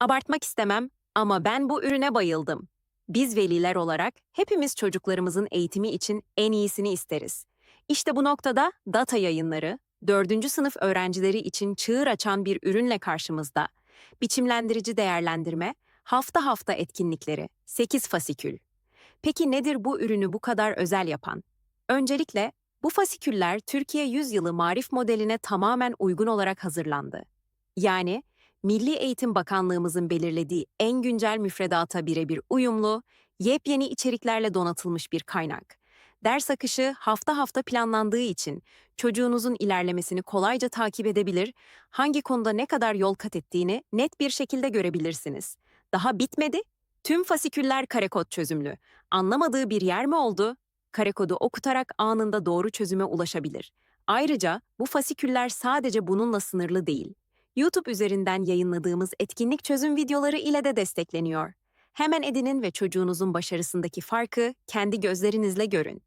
Abartmak istemem ama ben bu ürüne bayıldım. Biz veliler olarak hepimiz çocuklarımızın eğitimi için en iyisini isteriz. İşte bu noktada data yayınları, 4. sınıf öğrencileri için çığır açan bir ürünle karşımızda. Biçimlendirici değerlendirme, hafta hafta etkinlikleri, 8 fasikül. Peki nedir bu ürünü bu kadar özel yapan? Öncelikle bu fasiküller Türkiye Yüzyılı Marif modeline tamamen uygun olarak hazırlandı. Yani Milli Eğitim Bakanlığımızın belirlediği en güncel müfredata birebir uyumlu, yepyeni içeriklerle donatılmış bir kaynak. Ders akışı hafta hafta planlandığı için çocuğunuzun ilerlemesini kolayca takip edebilir, hangi konuda ne kadar yol kat ettiğini net bir şekilde görebilirsiniz. Daha bitmedi. Tüm fasiküller karekod çözümlü. Anlamadığı bir yer mi oldu? Karekodu okutarak anında doğru çözüme ulaşabilir. Ayrıca bu fasiküller sadece bununla sınırlı değil. YouTube üzerinden yayınladığımız etkinlik çözüm videoları ile de destekleniyor. Hemen edinin ve çocuğunuzun başarısındaki farkı kendi gözlerinizle görün.